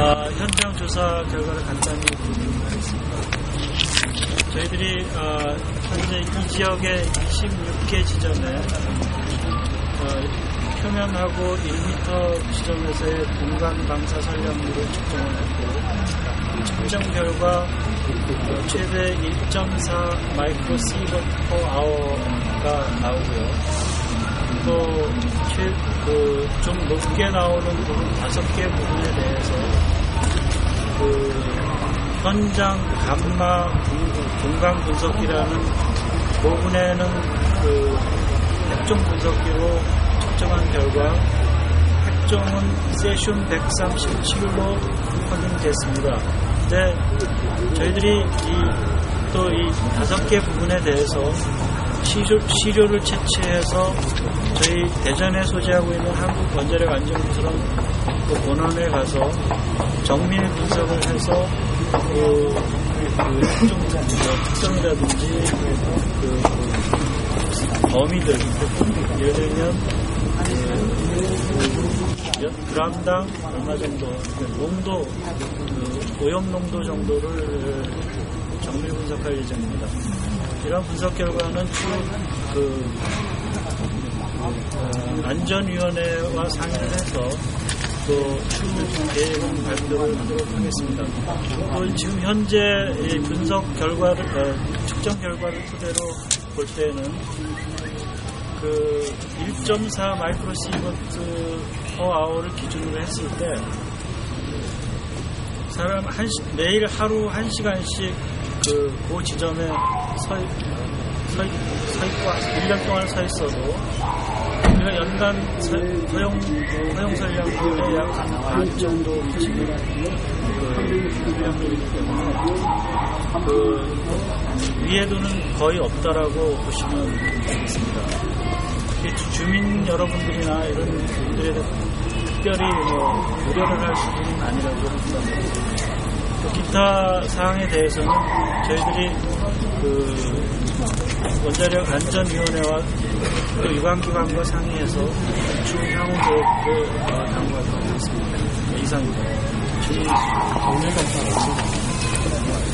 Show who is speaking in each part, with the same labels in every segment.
Speaker 1: 아, 현장 조사 결과를 간단히 공유하겠습니다. 저희들이 아, 현재 이 지역의 26개 지점에 어, 표면하고 1m 지점에서의 공간 방사 설량률을 측정을 했고 측정 결과 어, 최대 1.4 마이크로 시버 퍼 아워가 나오고요. 또, 최, 그, 좀 높게 나오는 부분, 다섯 개 부분에 대해서, 그, 현장 감마 분- 공간 분석기라는 부분에는 그, 핵종 분석기로 측정한 결과, 핵종은 세슘 137로 확인됐습니다. 근데 저희들이 이 또이 다섯 개 부분에 대해서 시료, 시료를 채취해서 저희 대전에 소재하고 있는 한국 원자력 안전부처럼 그 본원에 가서 정밀 분석을 해서 그, 그 핵종 특성이라든지 그, 그 범위들 예를 들면 그, 연- 그람당 얼마 정도 그 농도 그 오염 농도 정도를 정밀 분석할 예정입니다. 이런 분석 결과는 추그 어, 안전위원회와 상의를 해서 또 추후 계획은 발표를 하도록 하겠습니다. 또 지금 현재 이 분석 결과를 어, 측정 결과를 토대로 볼 때는 그 1.4 마이크로 시버트 퍼 아워를 기준으로 했을 때 사람 한 시, 매일 하루 한 시간씩 그, 그 지점에 서, 서, 서 있고 1년 동안 서 있어도 우리가 연간 서, 허용, 허용 설량률의 약반 정도 미치는 그 설량률이기 때문에 그 위에도는 거의 없다라고 보시면 되겠습니다. 주민 여러분들이나 이런 분들에 특별히 뭐 우려를 할 수준은 아니라고 기타 사항에 대해서는 저희들이 그 원자력 안전위원회와 또 유관기관과 상의해서 추후 향후 계획을 어, 당부하도록 하겠습니다. 네, 이상입니다. 질문 오늘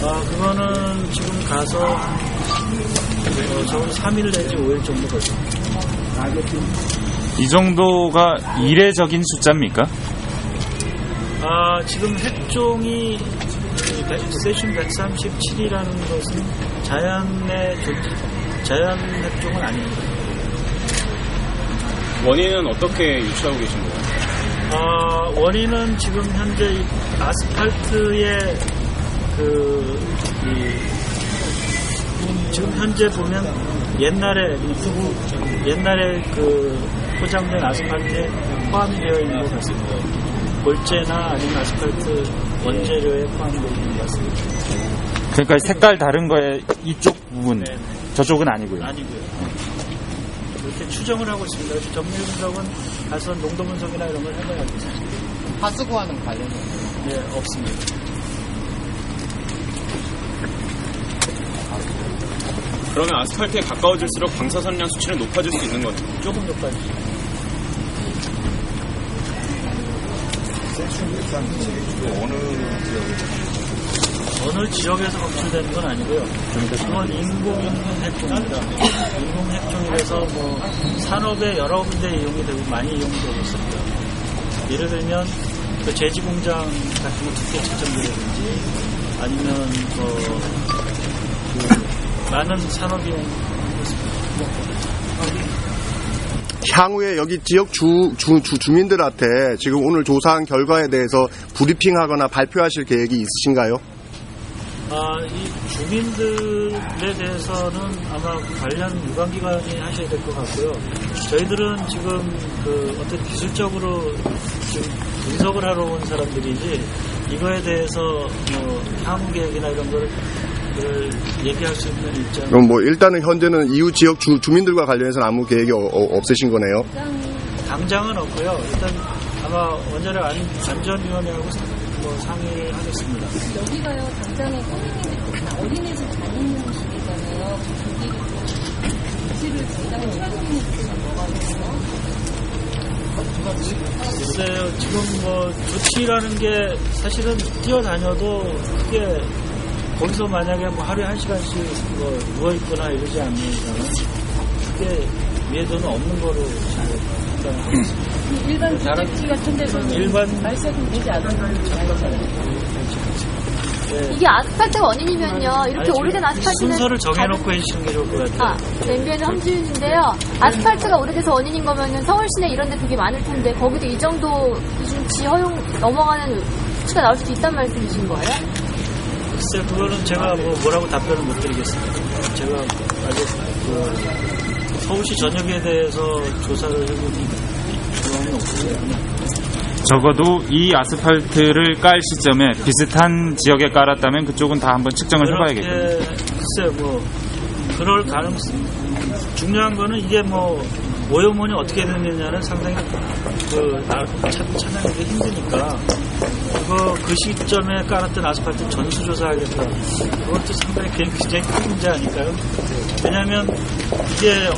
Speaker 1: 아 그거는 지금 가서 어, 적어도 3일 내지 5일 정도 걸립니다.
Speaker 2: 이 정도가 이례적인 숫자입니까?
Speaker 1: 아, 지금 핵종이 그 백- 세슘 137이라는 것은 자연의 존재, 자연 핵종은 아닙니다.
Speaker 3: 원인은 어떻게 유추하고 계신 거예요?
Speaker 1: 아, 원인은 지금 현재 이 아스팔트의 그, 이, 지금 현재 보면 옛날에, 옛날에 그 포장된 아스팔트에 포함이 되어 있는 것 같습니다. 골재나 아니면 아스팔트 원재료에 포함되어 있는 것 같습니다.
Speaker 2: 그러니까 색깔 다른 거에 이쪽 부분,
Speaker 1: 네.
Speaker 2: 저쪽은 아니고요.
Speaker 1: 아니고요. 이렇게 추정을 하고 있습니다. 정밀 분석은 가서 농도 분석이나 이런 걸 해봐야겠습니다.
Speaker 4: 하수구와는 관련이
Speaker 1: 네, 없습니다.
Speaker 3: 그러면 아스팔트에 가까워질수록 방사선량 수치는 높아질 수 있는 거네요.
Speaker 1: 조금 높아지죠. 어느 지역에서 검출되는 건 아니고요. 그건 인공 핵종입니다. 인공 핵종이라서 뭐 산업에 여러 군데 이용이 되고 많이 이용되고 있습니다. 예를 들면 그 제지 공장 같은 거 두께 측정기라든지 아니면 뭐 그 많은 산업 이용
Speaker 5: 향후에 여기 지역 주, 주, 주, 주민들한테 지금 오늘 조사한 결과에 대해서 브리핑하거나 발표하실 계획이 있으신가요?
Speaker 1: 아, 이 주민들에 대해서는 아마 관련 유관기관이 하셔야 될 것 같고요. 저희들은 지금 그 어떤 기술적으로 지금 분석을 하러 온 사람들이지 이거에 대해서 뭐 향후 계획이나 이런 걸, 을 얘기할 수 있는 입장
Speaker 5: 그럼 뭐 일단은 현재는 이웃 지역 주, 주민들과 관련해서는 아무 계획이 어- 어- 없으신 거네요.
Speaker 1: 당장은 없고요. 일단 아마 원자력 안, 안전위원회하고 상- 뭐 상의를 하겠습니다.
Speaker 6: 여기가요 당장에 어린이집 어린이집 다니는 길이잖아요. 거기를 좀 위치를 당장 찾아주는 게 뭐가 있어요?
Speaker 1: 글쎄요, 지금 뭐 조치라는 게 사실은 뛰어다녀도 크게 거기서 만약에 뭐 하루에 한 시간씩 뭐 누워있거나 이러지 않는 이상은 크게 위해도는 없는 거로 있습니다.
Speaker 6: 일반 주택지 같은 데서는
Speaker 1: 일반-
Speaker 6: 발색은 되지 않는 거잖아요.
Speaker 1: 네.
Speaker 7: 이게 아스팔트가 원인이면요. 이렇게
Speaker 1: 아니,
Speaker 7: 오래된 아스팔트는
Speaker 1: 순서를 정해놓고 해주시는 게 좋을 것 같아요.
Speaker 7: 아, 램비에는 함지윤인데요. 아스팔트가 오래돼서 원인인 거면은 서울 시내 이런 데 되게 많을 텐데 거기도 이 정도 기준치 허용 넘어가는 수치가 나올 수도 있단 말씀이신 거예요?
Speaker 1: 글쎄 그거는 제가 뭐 뭐라고 답변을 못 드리겠습니다. 제가 아직 그 서울시 전역에 대해서 조사를 해본 경험이 없고요. 그냥
Speaker 2: 적어도 이 아스팔트를 깔 시점에 비슷한 지역에 깔았다면 그쪽은 다 한번 측정을 해봐야겠군요.
Speaker 1: 글쎄 뭐 그럴 가능성 중요한 거는 이게 뭐 오염원이 어떻게 되느냐는 상당히 그 찾아내기 힘드니까 그거 그 시점에 깔았던 아스팔트 전수조사하겠다 그것도 상당히 굉장히 큰 문제 아닐까요? 왜냐하면 이게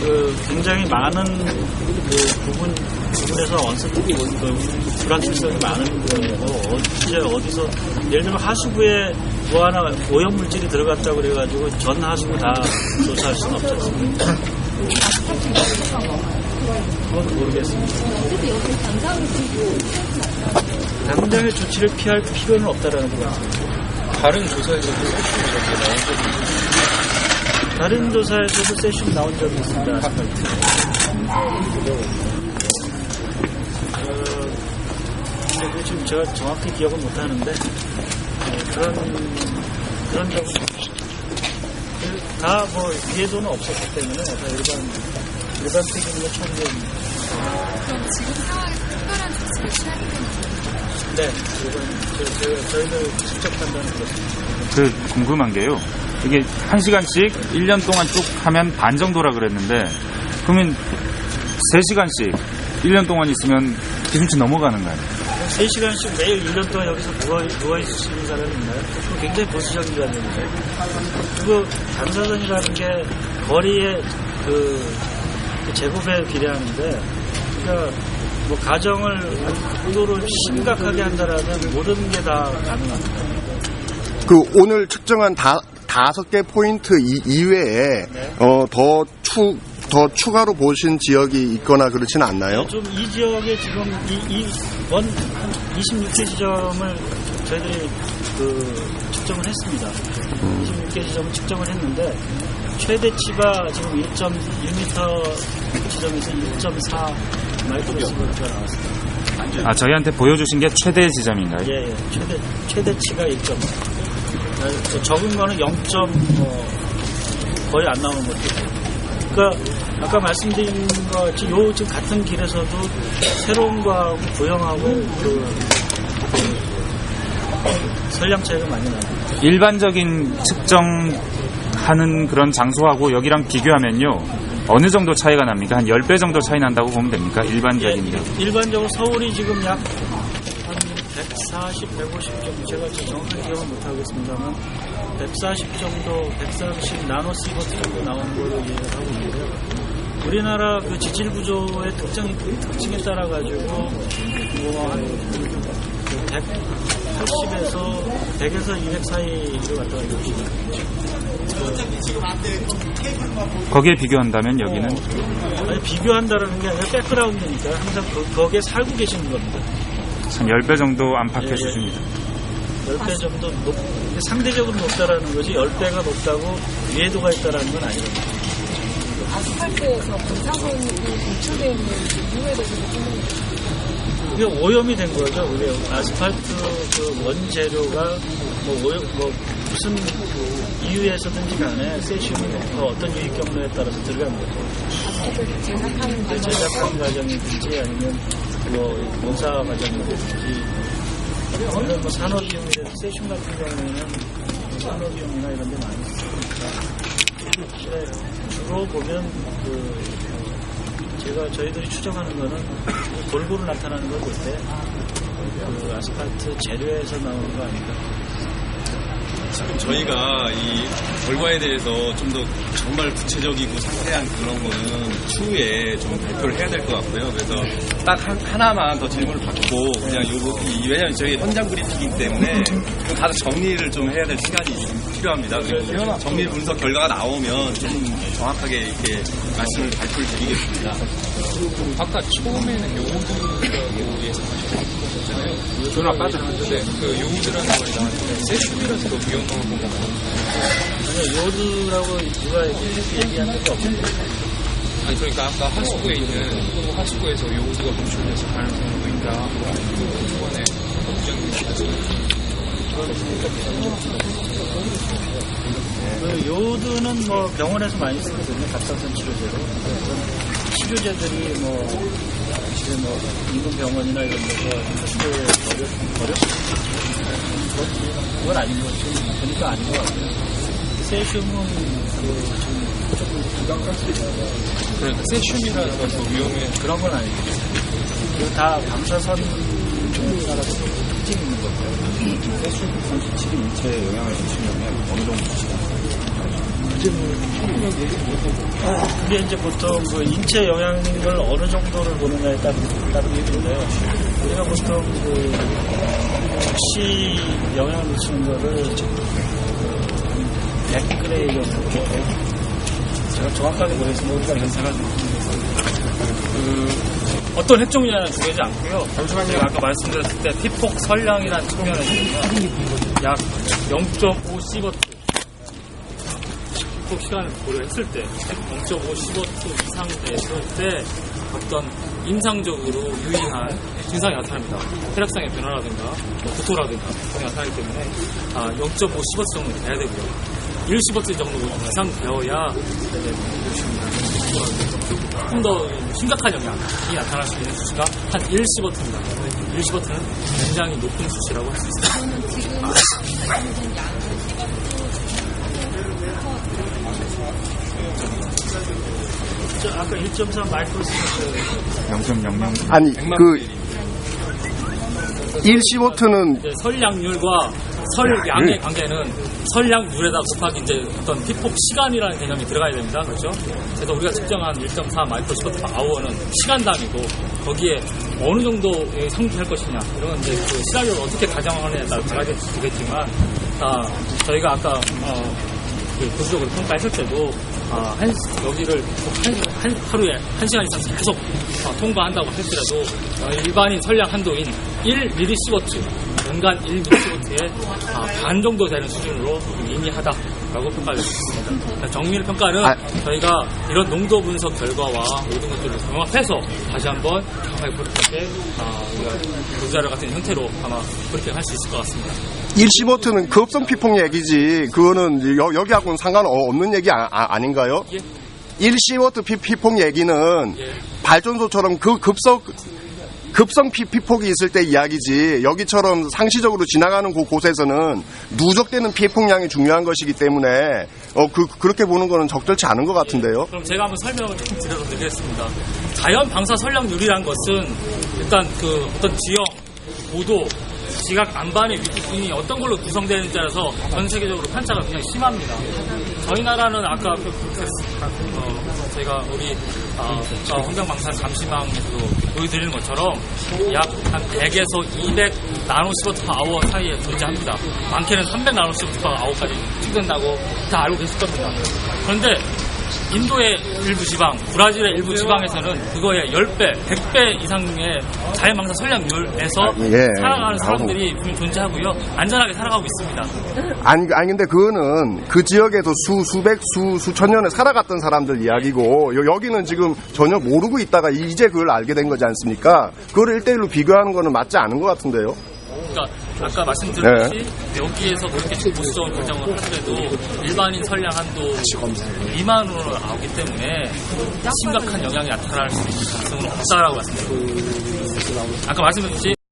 Speaker 1: 그 굉장히 많은 그 부분 부분에서 언스틱이 그 불확실성이 많은 거예요. 언제 어디서 예를 들면 하수구에 뭐 하나 오염 물질이 들어갔다고 그래가지고 전 하수구 다 조사할 수는 없지 않습니까? 그건 모르겠습니다. 당장의 조치를 피할 필요는 없다라는 것 같습니다.
Speaker 3: 다른 조사에서도 세슘이 이렇게 나온 적이 있어요.
Speaker 1: 다른 조사에서도 세슘 나온 적이 있습니다. 어, 근데 그 지금 제가 정확히 기억은 못 하는데 어, 그런 그런 적은 다뭐 위해도는 없었기 때문에 다 일반 일반 폐기물로 처리됩니다.
Speaker 8: 그럼 지금 상황에서 특별한 조치를 취할 때는
Speaker 1: 네, 일반 저, 저, 저희들 직접 판단은 그렇습니다.
Speaker 2: 그 궁금한 게요. 이게 한 시간씩 1년 동안 쭉 하면 반 정도라 그랬는데 그러면 3시간씩 1년 동안 있으면 기준치 넘어가는 거 아니에요?
Speaker 1: 3시간씩 매일 1년 동안 여기서 누워, 누워있으시는 사람이 있나요? 그거 굉장히 보수적인 관념이죠. 그리고 방사선이라는 게 거리의 그, 그 제곱에 비례하는데, 그러니까 뭐 가정을 극도로 심각하게 한다라면 모든 게 다 가능합니다.
Speaker 5: 그 오늘 측정한 다, 다섯 개 포인트 이, 이외에
Speaker 1: 네.
Speaker 5: 어, 더 추, 더 추가로 보신 지역이 있거나 그렇지는 않나요?
Speaker 1: 좀 이 지역에 지금 이, 이, 원, 26개 지점을 저희들이 그 측정을 했습니다. 26개 지점을 측정을 했는데, 최대치가 지금 1.1m 지점에서 1.4 마이크로시버트가 나왔습니다.
Speaker 2: 아, 저희한테 보여주신 게 최대 지점인가요?
Speaker 1: 예, 예. 최대, 최대치가 1점. 어, 적은 거는 0. 뭐, 거의 안 나오는 것도 있고. 그러니까, 아까 말씀드린 것 같이 요 지금 같은 길에서도 새로운 거하고 구형하고 그, 그 설량 차이가 많이 나요.
Speaker 2: 일반적인 측정하는 그런 장소하고 여기랑 비교하면요. 어느 정도 차이가 납니까? 한 10배 정도 차이 난다고 보면 됩니까? 일반적인 게.
Speaker 1: 예, 일반적으로 서울이 지금 약한 140, 150 정도 제가 지금 정확한 기억은 못하고 있습니다만 140 정도, 140 나노 시버트 정도 나오는 걸로 이해를 하고 있는데요. 우리나라 그 지질 구조의 특징, 특징에 따라 가지고 뭐한 180에서 100에서 200 사이로 갔다 합니다.
Speaker 2: 거기에 비교한다면 여기는
Speaker 1: 아니, 비교한다라는 게 아니라 백그라운드니까 항상 그, 거기에 살고 계시는 겁니다.
Speaker 2: 한 10배 정도 안팎해
Speaker 1: 예, 예.
Speaker 2: 주십니다.
Speaker 1: 10배 정도 높, 상대적으로 높다라는 거지 10배가 높다고 위해도가 있다라는 건 아니거든요.
Speaker 6: 아스팔트에서 방사선이 검출되어 있는 이유에 대해서 좀
Speaker 1: 그게 오염이 된 거죠. 그게 아스팔트 그 원재료가 뭐, 오염, 뭐 무슨 이유에서든지 간에 세슘이 뭐 어떤 유익 경로에 따라서 들어간 거죠.
Speaker 6: 아스팔트를 제작하는
Speaker 1: 그 제작하는 과정이든지 아니면 뭐 공사 과정이든지 아니면 뭐 산업이용이라도 세슘 같은 경우에는 산업이용이나 이런 데 많이 쓰니까 주로 보면 그 제가 저희들이 추정하는 거는 골고루 나타나는 걸 볼 때? 그 아스팔트 재료에서 나오는 거 아닌가
Speaker 9: 지금 저희가 이 결과에 대해서 좀 더 정말 구체적이고 상세한 그런 거는 추후에 좀 발표를 해야 될 것 같고요. 그래서 딱 한, 하나만 더 질문을 받고 그냥 요거, 이, 왜냐면 저희 현장 브리핑이기 때문에 좀 다들 정리를 좀 해야 될 시간이 좀 필요합니다. 그리고 정리 분석 결과가 나오면 좀 정확하게 이렇게 말씀을 발표를 드리겠습니다.
Speaker 10: 아까 처음에는 요오드 라고 예상하셨잖아요. 전화 빠졌는데 그 요오드라는 말이 나왔는데 세슘이라서도 위험한 건가요?
Speaker 1: 아니, 요드라고 누가 얘기- 얘기한 적이 없는데.
Speaker 10: 아니 그러니까 아까 하수구에 있는 하수구에서 요오드가 검출돼서 가능성도 있다.
Speaker 1: 그 요드는 뭐 병원에서 많이 쓰거든요. 갑상선 치료제로. 치료제들이 뭐 지금 뭐 인근 병원이나 이런 데서 쉽게 어렵 어렵습니다. 그건 아닌 것 같아요. 보니까 아닌 것 같아요. 세슘은 그 지금 조금 부담스럽습니다.
Speaker 10: 그러니까 세슘이라는 것도 위험해.
Speaker 1: 그런 건 아니고 그다 방사선 종류에 따라서 특징이 있는 거죠.
Speaker 2: 솔직히 인체에 영향을 미치려면 어느 정도
Speaker 1: 그게 이제 보통 그 인체 영향을 어느 정도를 보느냐에 따라 따르는데요. 우리가 보통 그 즉시 영향을 미치는 거를 그 100g 정도. 제가 정확하게 모르겠습니다. 우리가 연세가
Speaker 11: 그 어떤 핵종이냐는 중요하지 않고요. 잠시만요. 아까 말씀드렸을 때 피폭 설량이라는 측면에서는요. 약0.5 시버트 피폭 시간을 고려했을 때 0.5 시버트 이상 됐을 때 어떤 임상적으로 유의한 증상이 나타납니다. 혈액상의 변화라든가 뭐 구토라든가 등이 나타나기 때문에 아, 0.5 시버트 정도 돼야 되고요. 1 시버트 정도 이상 되어야 이제 좀더 심각한 영향이 나타날 수 있는 수치가 한 1시버트입니다. 1시버트는 굉장히 높은 수치라고 할 수 있습니다.
Speaker 1: 저 아까 1.3 마이크로시버트
Speaker 2: 0.00
Speaker 5: 아니 그 1시보트는
Speaker 11: 이제 설량률과 설량의 관계는 설량률에다 곱하기 이제 어떤 피폭 시간이라는 개념이 들어가야 됩니다. 그렇죠? 그래서 우리가 측정한 1.4 마이크로시버트 아워는 시간당이고 거기에 어느 정도에 상기할 것이냐 이런 건 이제 그 시나리오를 어떻게 가정하느냐에 따라 다르겠지만 아, 저희가 아까 어, 그 구조적으로 평가했을 때도 아, 한, 여기를 한, 한, 하루에 한 시간 이상 계속 어, 통과한다고 할지라도 어, 일반인 설량 한도인 1mSv 연간 1mSv의 아, 반 정도 되는 수준으로 미미하다라고 평가를 했습니다. 그러니까 정밀 평가는
Speaker 5: 아.
Speaker 11: 저희가 이런 농도 분석 결과와 모든 것들을 종합해서 다시 한번 정확하게 그렇게 아, 우리가 보자료 같은 형태로 아마 그렇게 할수 있을 것 같습니다.
Speaker 5: 1시보트는 급성 피폭 얘기지 그거는 여, 여기하고는 상관없는 얘기 아, 닌가요
Speaker 11: 예.
Speaker 5: 1시보트 피, 피폭 얘기는
Speaker 11: 예.
Speaker 5: 발전소처럼 그 급성 급성 피, 피폭이 있을 때 이야기지 여기처럼 상시적으로 지나가는 곳, 곳에서는 누적되는 피폭량이 중요한 것이기 때문에 어, 그, 그렇게 보는 거는 적절치 않은 것 같은데요.
Speaker 11: 그럼 제가 한번 설명을 좀 드려서 드리겠습니다. 자연 방사 설량률이란 것은 일단 그 어떤 지형, 고도, 지각 안반의 위치분이 어떤 걸로 구성되는지에 따라서 전 세계적으로 편차가 굉장히 심합니다. 저희 나라는 아까 그, 그, 어, 제가 우리 어, 저 환경방사 잠시망에서도 보여드리는 것처럼 약 한 100에서 200 나노시버트 아워 사이에 존재합니다. 많게는 300 나노시버트 아워까지 찍는다고 다 알고 계실 겁니다. 그런데 인도의 일부 지방, 브라질의 일부 지방에서는 그거의 10배, 100배 이상의 자연방사 설량률에서
Speaker 5: 예,
Speaker 11: 살아가는
Speaker 5: 나오고.
Speaker 11: 사람들이 분명히 존재하고요. 안전하게 살아가고 있습니다.
Speaker 5: 아니, 아니 근데 그거는 그 지역에서 수 수백 수 수천 년을 살아갔던 사람들 이야기고 여, 여기는 지금 전혀 모르고 있다가 이제 그걸 알게 된 거지 않습니까? 그걸 1대1로 비교하는 거는 맞지 않은 것 같은데요.
Speaker 11: 그러니까 아까 말씀드렸듯이
Speaker 5: 네.
Speaker 11: 여기에서 그렇게 보수적인 결정을 하더라도 일반인 선량 한도 미만으로 나오기 때문에 심각한 영향이 나타날 수 있는 가능성은 없다라고 말씀드립니다. 아까 말씀드렸듯이